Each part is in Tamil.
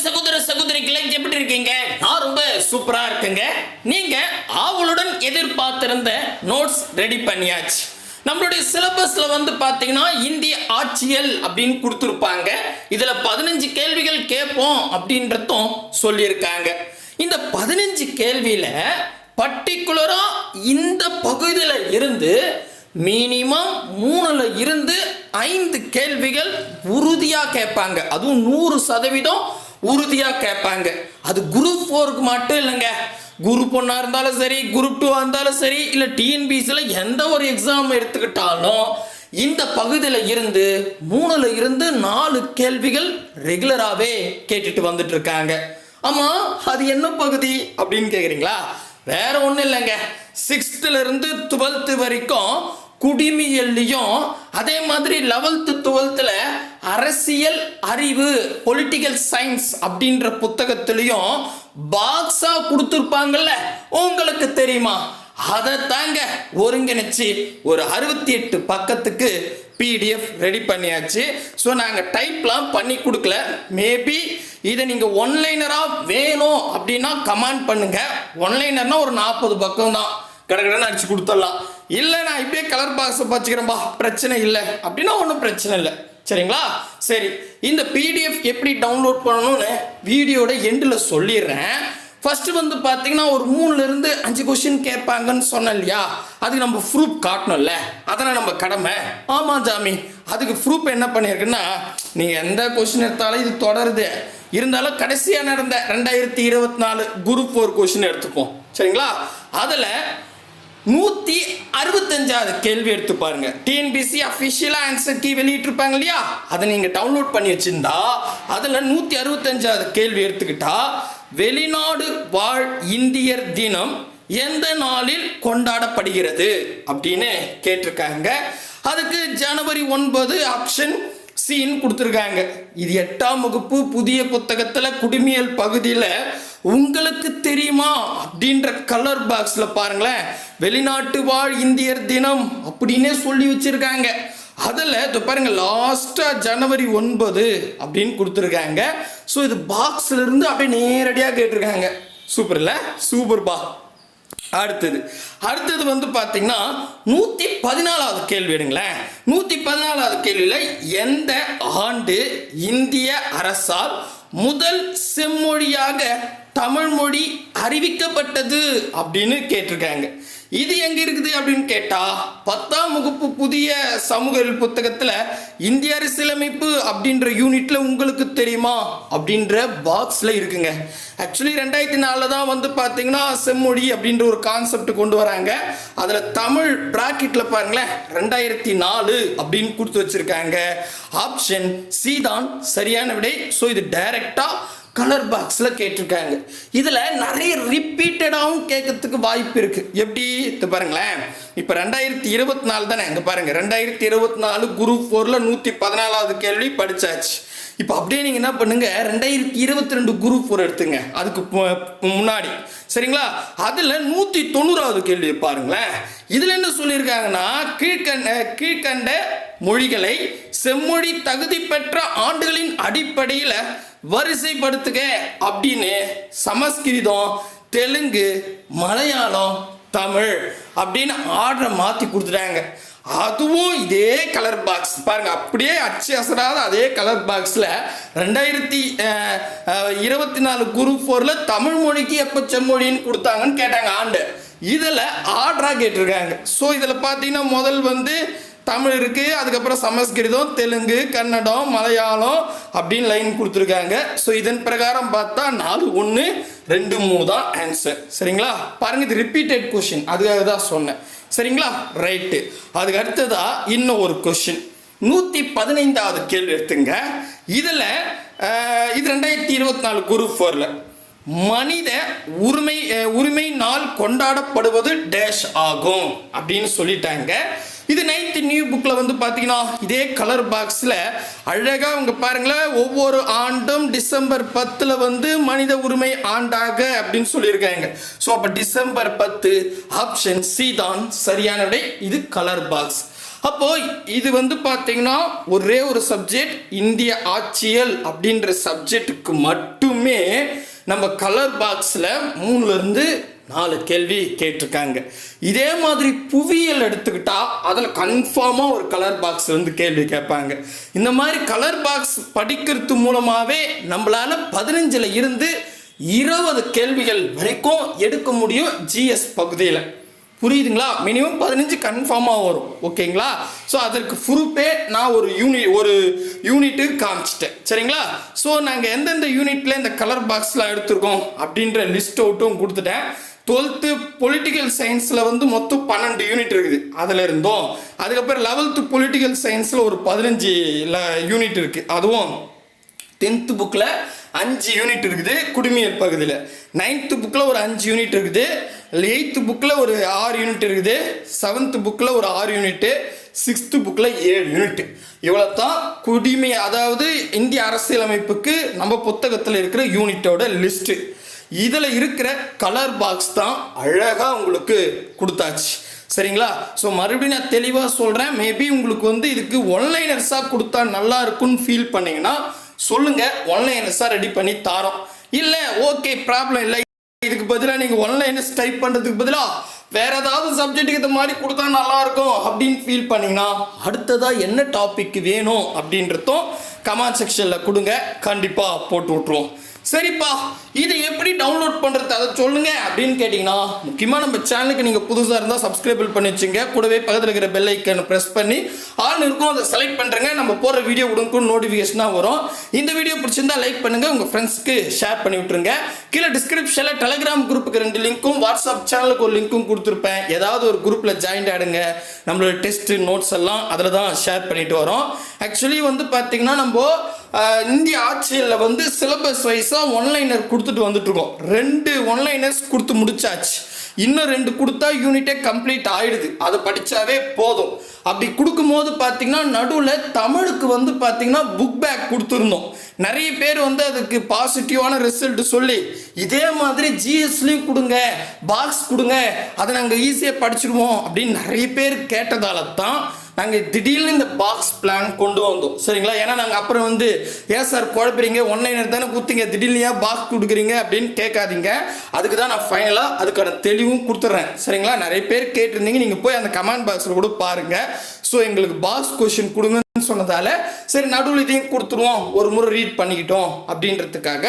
சகோதர சகோதரிகளை எப்படி இருக்கீங்க? நான் ரொம்ப சூப்பரா இருக்குங்க. நீங்க ஆவலுடன் எதிர்பார்த்திருந்த நோட்ஸ் ரெடி பண்ணியாச்சு. நம்மளுடைய சிலபஸ்ல வந்து பாத்தீங்கன்னா இந்திய ஆட்சியல் அப்படின்னு கொடுத்துருப்பாங்க. இதுல பதினஞ்சு கேள்விகள் கேட்போம் அப்படின்றதும் சொல்லியிருக்காங்க. இந்த பதினஞ்சு கேள்வியில பர்டிகுலரா இந்த பகுதியில இருந்து மினிமம் மூணுல இருந்து ஐந்து கேள்விகள் உறுதியா கேட்பாங்க. அதுவும் நூறு சதவீதம் உறுதியாக கேட்பாங்க. அது குரூப் ஃபோருக்கு மட்டும் இல்லைங்க. குரூப் ஒன்னாக இருந்தாலும் சரி குரூப் டூவாக இருந்தாலும் சரி இல்லை டிஎன்பிசியில் எந்த ஒரு எக்ஸாம் எடுத்துக்கிட்டாலும் இந்த பகுதியில் இருந்து மூணுல இருந்து நாலு கேள்விகள் ரெகுலராகவே கேட்டுட்டு வந்துட்டு இருக்காங்க. ஆமாம் அது என்ன பகுதி அப்படின்னு கேட்குறீங்களா வேற ஒன்றும் இல்லைங்க. சிக்ஸ்த்துல இருந்து டுவெல்த்து வரைக்கும் குடிமியல்லையும் அதே மாதிரி லெவல்த்து டுவெல்த்தில் அரசியல் அறிவு பொலிட்டிக்கல் சயின்ஸ் அப்படின்ற புத்தகத்திலையும் பாக்ஸா கொடுத்துருப்பாங்கல்ல? உங்களுக்கு தெரியுமா? அதை தாங்க ஒருங்கிணைச்சு ஒரு அறுபத்தி எட்டு பக்கத்துக்கு பிடிஎஃப் ரெடி பண்ணியாச்சு. ஸோ நாங்கள் டைப்லாம் பண்ணி கொடுக்கல. மேபி இதை நீங்கள் ஒன்லைனராக வேணும் அப்படின்னா கமெண்ட் பண்ணுங்கள் ஒன்லைனர்னா ஒரு நாற்பது பக்கம் தான் கடகடன்னு அடிச்சு கொடுத்துடலாம். இல்லை நான் இப்படியே கலர் பாக்ஸை வச்சுக்கிறேன்பா. பிரச்சனை இல்லை. அப்படின்னா ஒன்றும் பிரச்சனை இல்லை. சரிங்களா? சரி இந்த பிடிஎஃப் எப்படி டவுன்லோட் பண்ணணும்னு வீடியோட எண்டில் சொல்லிடுறேன். ஃபஸ்ட்டு வந்து பார்த்தீங்கன்னா ஒரு மூணுலேருந்து அஞ்சு கொஷின் கேட்பாங்கன்னு சொன்னேன் இல்லையா? அதுக்கு நம்ம ப்ரூஃப் காட்டணும்ல. அதெல்லாம் நம்ம கடமை. ஆமாம் ஜாமி. அதுக்கு ப்ரூஃப் என்ன பண்ணியிருக்குன்னா நீங்கள் எந்த கொஷின் எடுத்தாலும் இது தொடருது. இருந்தாலும் கடைசியாக நடந்த ரெண்டாயிரத்தி இருபத்தி நாலு குரூப் ஃபோர் கொஷின் எடுத்துப்போம் சரிங்களா? அதில் நூற்றி அறுபத்தஞ்சாவது கேள்வி எடுத்து பாருங்க. டிஎன்பிசி அஃபிஷியலாக ஆன்சர் கீ வெளியிட்டிருப்பாங்க இல்லையா? அதை நீங்கள் டவுன்லோட் பண்ணி வச்சிருந்தா அதில் நூற்றி அறுபத்தஞ்சாவது கேள்வி எடுத்துக்கிட்டா வெளிநாடு வாழ் இந்தியர் தினம் எந்த நாளில் கொண்டாடப்படுகிறது? அப்படின்னு கேட்டிருக்காங்க. அதுக்கு ஜனவரி ஒன்பது ஆப்ஷன் சீன் கொடுத்துருக்காங்க. இது எட்டாம் வகுப்பு புதிய புத்தகத்தில் குடிமியல் பகுதியில் உங்களுக்கு தெரியுமா அப்படின்ற கலர் பாக்ஸில் பாருங்களேன். வெளிநாட்டு வாழ் இந்தியர் தினம் அப்படின்னே சொல்லி வச்சுருக்காங்க. அதில் இப்போ பாருங்கள் லாஸ்ட்டாக ஜனவரி ஒன்பது அப்படின்னு கொடுத்துருக்காங்க. ஸோ இது பாக்ஸ்லேருந்து அப்படியே நேரடியாக கேட்டிருக்காங்க. சூப்பர் இல்லை? சூப்பர் பா. அடுத்தது. அடுத்தது வந்து பார்த்தீங்கன்னா நூற்றி பதினாலாவது கேள்வி எடுங்களேன். நூற்றி பதினாலாவது கேள்வியில் எந்த ஆண்டு இந்திய அரசால் முதல் செம்மொழியாக தமிழ்மொழி அறிவிக்கப்பட்டது அப்படின்னு கேட்டிருக்காங்க. இது எங்க இருக்குது அப்படின்னு கேட்டா பத்தாம் வகுப்பு புதிய சமூக புத்தகத்தில் புத்தகத்துல இந்திய அரசியலமைப்பு அப்படின்ற யூனிட்ல உங்களுக்கு தெரியுமா? அப்படின்ற பாக்ஸ்ல இருக்குங்க. ஆக்சுவலி ரெண்டாயிரத்தி நாலில் தான் வந்து பார்த்தீங்கன்னா செம்மொழி அப்படின்ற ஒரு கான்செப்ட் கொண்டு வராங்க. அதில் தமிழ் ப்ராக்கெட்டில் பாருங்களேன் ரெண்டாயிரத்தி நாலு அப்படின்னு கொடுத்து வச்சிருக்காங்க. ஆப்ஷன் சி தான் சரியான விடை. ஸோ இது டைரக்டாக கலர் பாக்ஸில் கேட்டிருக்காங்க. இதில் நிறைய ரிப்பீட்டடாகவும் கேட்கறதுக்கு வாய்ப்பு இருக்குது எப்படி? இது பாருங்களேன். இப்போ ரெண்டாயிரத்தி இருபத்தி நாலு தானே? இங்கே பாருங்கள் ரெண்டாயிரத்தி இருபத்தி நாலு குரூப் ஃபோரில் நூற்றி பதினாலாவது கேள்வி படித்தாச்சு இப்போ அப்படியே நீங்கள் என்ன பண்ணுங்கள் ரெண்டாயிரத்தி இருபத்தி ரெண்டு குரூப் ஃபோர் எடுத்துங்க. அதுக்கு முன்னாடி. சரிங்களா? அதில் நூற்றி தொண்ணூறாவது கேள்வி பாருங்களேன். இதில் என்ன சொல்லியிருக்காங்கன்னா கீழ்கண்ட கீழ்கண்ட மொழிகளை செம்மொழி தகுதி பெற்ற ஆண்டுகளின் அடிப்படையில் வரிசைப்படுத்துக அப்படின்னு சமஸ்கிருதம் தெலுங்கு மலையாளம் தமிழ் அப்படின்னு ஆர்டரை மாற்றி கொடுத்துட்டாங்க. அதுவும் இதே கலர் பாக்ஸ் பாருங்க அப்படியே அச்சு அசராத அதே கலர் பாக்ஸில் ரெண்டாயிரத்தி இருபத்தி நாலு குரூப் ஃபோரில் தமிழ் மொழிக்கு எப்போ செம்மொழின்னு கொடுத்தாங்கன்னு கேட்டாங்க ஆண்டு. இதில் ஆர்டராக கேட்டிருக்காங்க. ஸோ இதில் பார்த்தீங்கன்னா முதல் வந்து தமிழ் இருக்குது அதுக்கப்புறம் சமஸ்கிருதம் தெலுங்கு கன்னடம் மலையாளம் அப்படின்னு லைன் கொடுத்துருக்காங்க. ஸோ இதன் பிரகாரம் பார்த்தா நாலு ஒன்று ரெண்டு மூணு தான் ஆன்சர் சரிங்களா? பாருங்க இது ரிப்பீட்டட் கொஷின் அதுக்காக தான் சொன்னேன். சரிங்களா? ரைட்டு அதுக்கு அடுத்ததா இன்னும் ஒரு கொஷின் நூற்றி பதினைந்தாவது கேள்வி எடுத்துங்க. இதில் இது ரெண்டாயிரத்தி இருபத்தி நாலு குரூப் ஃபோரில் மனித உரிமை உரிமை நாள் கொண்டாடப்படுவது டேஷ் ஆகும் அப்படின்னு சொல்லிட்டாங்க. இது நைன்த் நியூ புக்கில் வந்து பார்த்தீங்கன்னா இதே கலர் பாக்ஸில் அழகாக அவங்க பாருங்களேன் ஒவ்வொரு ஆண்டும் டிசம்பர் பத்தில் வந்து மனித உரிமை ஆண்டாக அப்படின்னு சொல்லியிருக்காங்க. ஸோ அப்போ டிசம்பர் பத்து ஆப்ஷன் சி தான் சரியான விடை. இது கலர் பாக்ஸ் அப்போ இது வந்து பார்த்தீங்கன்னா ஒரே ஒரு சப்ஜெக்ட் இந்திய ஆட்சியல் அப்படின்ற சப்ஜெக்ட்டுக்கு மட்டுமே நம்ம கலர் பாக்ஸில் மூணுலேருந்து நாலு கேள்வி கேட்டிருக்காங்க. இதே மாதிரி புவியியல் எடுத்துக்கிட்டால் அதில் கன்ஃபார்மாக ஒரு கலர் பாக்ஸ் வந்து கேள்வி கேட்பாங்க. இந்த மாதிரி கலர் பாக்ஸ் படிக்கிறது மூலமாகவே நம்மளால் பதினஞ்சில் இருந்து இருபது கேள்விகள் வரைக்கும் எடுக்க முடியும் ஜிஎஸ் பகுதியில். புரியுதுங்களா? மினிமம் பதினஞ்சு கன்ஃபார்மாக வரும். ஓகேங்களா ஸோ அதற்கு ப்ரூஃபே நான் ஒரு யூனி ஒரு யூனிட்டு காமிச்சிட்டேன். சரிங்களா? ஸோ நாங்கள் எந்தெந்த யூனிட்டில் இந்த கலர் பாக்ஸ்லாம் எடுத்திருக்கோம் அப்படின்ற லிஸ்ட் அவுட்டும் கொடுத்துட்டேன். டுவெல்த்து பொலிட்டிக்கல் சயின்ஸில் வந்து மொத்தம் பன்னெண்டு யூனிட் இருக்குது. அதில் இருந்தோம். அதுக்கப்புறம் லெவல்த்து பொலிட்டிக்கல் சயின்ஸில் ஒரு பதினஞ்சு யூனிட் இருக்குது அதுவும் டென்த்து புக்கில் அஞ்சு யூனிட் இருக்குது குடிமையல் பகுதியில். நைன்த்து புக்கில் ஒரு அஞ்சு யூனிட் இருக்குது. எயித்து புக்கில் ஒரு ஆறு யூனிட் இருக்குது. செவன்த்து புக்கில் ஒரு ஆறு யூனிட்டு சிக்ஸ்த்து புக்கில் ஏழு யூனிட் இவ்வளோ தான் குடிமை அதாவது இந்திய அரசியலமைப்புக்கு நம்ம புத்தகத்தில் இருக்கிற யூனிட்டோட லிஸ்ட்டு இதில் இருக்கிற கலர் பாக்ஸ் தான் அழகாக உங்களுக்கு கொடுத்தாச்சு. சரிங்களா? ஸோ மறுபடியும் நான் தெளிவாக சொல்கிறேன் மேபி உங்களுக்கு வந்து இதுக்கு ஒன்லைனர்ஸாக கொடுத்தா நல்லா இருக்கும்னு ஃபீல் பண்ணீங்கன்னா சொல்லுங்கள் ஒன்லைனர்ஸாக ரெடி பண்ணி தாரோம். இல்லை ஓகே ப்ராப்ளம் இல்லை. இதுக்கு பதிலாக நீங்கள் ஒன்லைனர்ஸ் டைப் பண்ணுறதுக்கு பதிலாக வேற ஏதாவது சப்ஜெக்ட்டுக்கு இந்த மாதிரி கொடுத்தா நல்லா இருக்கும் அப்படின்னு ஃபீல் பண்ணிங்கன்னா அடுத்ததாக என்ன டாபிக் வேணும் அப்படின்றதும் கமெண்ட் செக்ஷனில் கொடுங்க. கண்டிப்பாக போட்டு விட்ருவோம் சரிப்பா இதை எப்படி டவுன்லோட் பண்ணுறது அதை சொல்லுங்க அப்படின்னு கேட்டிங்கன்னா முக்கியமாக நம்ம சேனலுக்கு நீங்கள் புதுசாக இருந்தால் சப்ஸ்கிரைபிள் பண்ணி வச்சுங்க. கூடவே பக்கத்தில் இருக்கிற பெல் ஐக்கனை ப்ரெஸ் பண்ணி ஆல் இருக்கும் அதை செலக்ட் பண்ணுறங்க நம்ம போகிற வீடியோ உடனுக்கும் நோட்டிஃபிகேஷனாக வரும். இந்த வீடியோ பிடிச்சிருந்தா லைக் பண்ணுங்கள் உங்கள் ஃப்ரெண்ட்ஸ்க்கு ஷேர் பண்ணி விட்டுருங்க. கீழே டிஸ்கிரிப்ஷனில் டெலிகிராம் குரூப்புக்கு ரெண்டு லிங்க்கும் வாட்ஸ்அப் சேனலுக்கு ஒரு லிங்க்கும் கொடுத்துருப்பேன். ஏதாவது ஒரு குரூப்பில் ஜாயின் ஆகிடுங்க நம்மளோட டெஸ்ட்டு நோட்ஸ் எல்லாம் அதில் தான் ஷேர் பண்ணிட்டு வரோம். ஆக்சுவலி வந்து பார்த்தீங்கன்னா நம்ம இந்திய ஆட்சியில் வந்து சிலபஸ் வைஸாக ஒன்லைனர் கொடுத்துட்டு வந்துட்டுருக்கோம். ரெண்டு ஒன்லைனர்ஸ் கொடுத்து முடிச்சாச்சு. இன்னும் ரெண்டு கொடுத்தா யூனிட்டே கம்ப்ளீட் ஆயிடுது. அதை படித்தாவே போதும். அப்படி கொடுக்கும்போது பார்த்திங்கன்னா நடுவில் தமிழுக்கு வந்து பார்த்தீங்கன்னா புக் பேக் கொடுத்துருந்தோம். நிறைய பேர் வந்து அதுக்கு பாசிட்டிவான ரிசல்ட் சொல்லி இதே மாதிரி ஜிஎஸ்லையும் கொடுங்க பாக்ஸ் கொடுங்க அதை நாங்கள் ஈஸியாக படிச்சிருவோம் அப்படின்னு நிறைய பேர் கேட்டதால தான் நாங்கள் திடீர்னு இந்த பாக்ஸ் பிளான் கொண்டு வந்தோம். சரிங்களா? ஏன்னா நாங்கள் அப்புறம் வந்து ஏன் சார் குழப்பிறீங்க? ஒன்லைனர் தானே கொடுத்தீங்க திடீர்னு ஏன் பாக்ஸ் கொடுக்குறீங்க? அப்படின்னு கேட்காதீங்க. அதுக்கு தான் நான் ஃபைனலாக அதுக்கான தெளிவும் கொடுத்துட்றேன் சரிங்களா? நிறைய பேர் கேட்டிருந்தீங்க. நீங்கள் போய் அந்த கமெண்ட் பாக்ஸில் கூட பாருங்கள் ஸோ எங்களுக்கு பாக்ஸ் கொஷின் கொடுங்க. சொன்னதால சரி நடுவில் இதையும் கொடுத்துருவோம் ஒரு முறை ரீட் பண்ணிக்கிட்டோம் அப்படின்றதுக்காக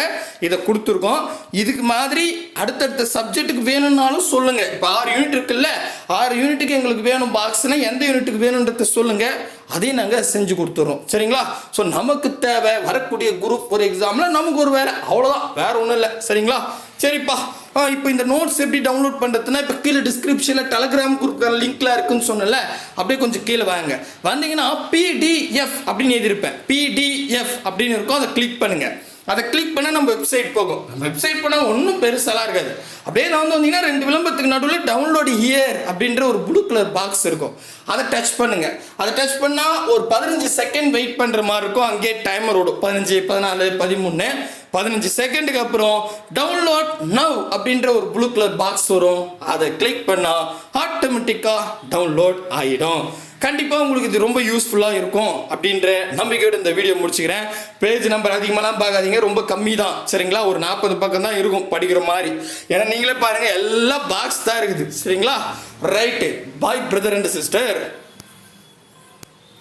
இதை கொடுத்துருக்கோம். இதுக்கு மாதிரி அடுத்தடுத்த சப்ஜெக்ட்டுக்கு வேணும்னாலும் சொல்லுங்க. இப்போ ஆறு யூனிட் இருக்குல்ல ஆறு யூனிட்டுக்கு எங்களுக்கு வேணும் பாக்ஸ்னா எந்த யூனிட்டுக்கு வேணுன்றத சொல்லுங்க. அதையும் நாங்கள் செஞ்சு கொடுத்துட்றோம் சரிங்களா? ஸோ நமக்கு தேவை வரக்கூடிய குரூப் ஒரு எக்ஸாமில் நமக்கு ஒரு வேலை. அவ்வளோதான் வேற ஒன்றும் இல்லை. சரிங்களா? சரிப்பா. இப்போ இந்த நோட்ஸ் எப்படி டவுன்லோட் பண்ணுறதுன்னா இப்போ கீழே டிஸ்கிரிப்ஷனில் டெலகிராம் கொடுக்குற லிங்க்ல இருக்குன்னு சொன்னல அப்படியே கொஞ்சம் கீழே வாங்க. வந்தீங்கன்னா பிடிஎஃப் அப்படின்னு எழுதியிருப்பேன். பிடிஎஃப் அப்படின்னு இருக்கும் அதை கிளிக் பண்ணுங்கள் அதை கிளிக் பண்ணால் நம்ம வெப்சைட் போகும். நம்ம வெப்சைட் போனால் ஒன்றும் பெருசெல்லாம் இருக்காது. அப்படியே நான் வந்து வந்தீங்கன்னா ரெண்டு விளம்பரத்துக்கு நடுவில் டவுன்லோடு ஹியர் அப்படின்ற ஒரு ப்ளூ கலர் பாக்ஸ் இருக்கும். அதை டச் பண்ணுங்க. அதை டச் பண்ணால் ஒரு பதினஞ்சு செகண்ட் வெயிட் பண்ணுற மாதிரி இருக்கும். அங்கேயே டைமர் ஓடும். பதினஞ்சு பதினாலு பதிமூணு பதினஞ்சு செகண்டுக்கு அப்புறம் டவுன்லோட் நவ் அப்படின்ற ஒரு ப்ளூ கலர் பாக்ஸ் வரும். அதை கிளிக் பண்ணால் ஆட்டோமேட்டிக்காக டவுன்லோட் ஆகிடும் கண்டிப்பாக உங்களுக்கு இது ரொம்ப யூஸ்ஃபுல்லாக இருக்கும் அப்படின்ற நம்பிக்கையோட இந்த வீடியோ முடிச்சுக்கிறேன். பேஜ் நம்பர் அதிகமாகலாம் பார்க்காதீங்க ரொம்ப கம்மி தான் சரிங்களா? ஒரு நாற்பது பக்கம் தான் இருக்கும் படிக்கிற மாதிரி. ஏன்னா நீங்களே பாருங்கள் எல்லா பாக்ஸ் தான் இருக்குது. சரிங்களா? Right bye brother and sister